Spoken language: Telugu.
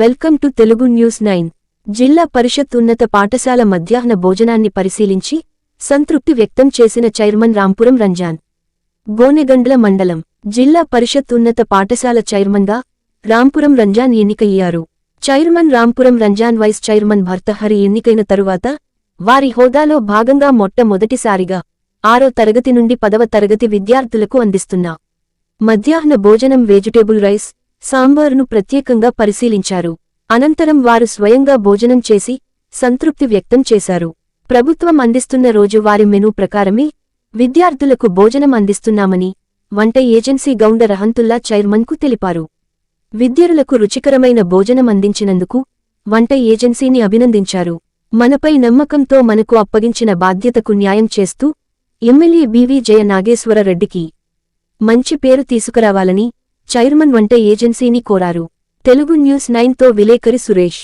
Welcome to Telugu news nine. జిల్లా పరిషత్ ఉన్నత పాఠశాల మధ్యాహ్న భోజనాన్ని పరిశీలించి సంతృప్తి వ్యక్తం చేసిన చైర్మన్ రాంపురం రంజాన్. గోనెగండ్ల మండలం జిల్లా పరిషత్ ఉన్నత పాఠశాల చైర్మన్గా రాంపురం రంజాన్ ఎన్నికయ్యారు. Chairman Rampuram Ramzan vice chairman Bhartahari ఎన్నికైన తరువాత వారి హోదాలో భాగంగా మొట్టమొదటిసారిగా ఆరో తరగతి నుండి పదవ తరగతి విద్యార్థులకు అందిస్తున్న మధ్యాహ్న భోజనం వెజిటేబుల్ రైస్ సాంబారును ప్రత్యేకంగా పరిశీలించారు. అనంతరం వారు స్వయంగా భోజనం చేసి సంతృప్తి వ్యక్తం చేశారు. ప్రభుత్వం అందిస్తున్న రోజువారి మెనూ ప్రకారమే విద్యార్థులకు భోజనం అందిస్తున్నామని వంట ఏజెన్సీ గౌండ రహంతుల్లా చైర్మన్కు తెలిపారు. విద్యార్థులకు రుచికరమైన భోజనం అందించినందుకు వంట ఏజెన్సీని అభినందించారు. మనపై నమ్మకంతో మనకు అప్పగించిన బాధ్యతకు న్యాయం చేస్తూ ఎమ్మెల్యే బీవీ జయ నాగేశ్వరరెడ్డికి మంచి పేరు తీసుకురావాలని చైర్మన్ వంట ఏజెన్సీని కోరారు. తెలుగు న్యూస్ నైన్తో విలేకరి సురేష్.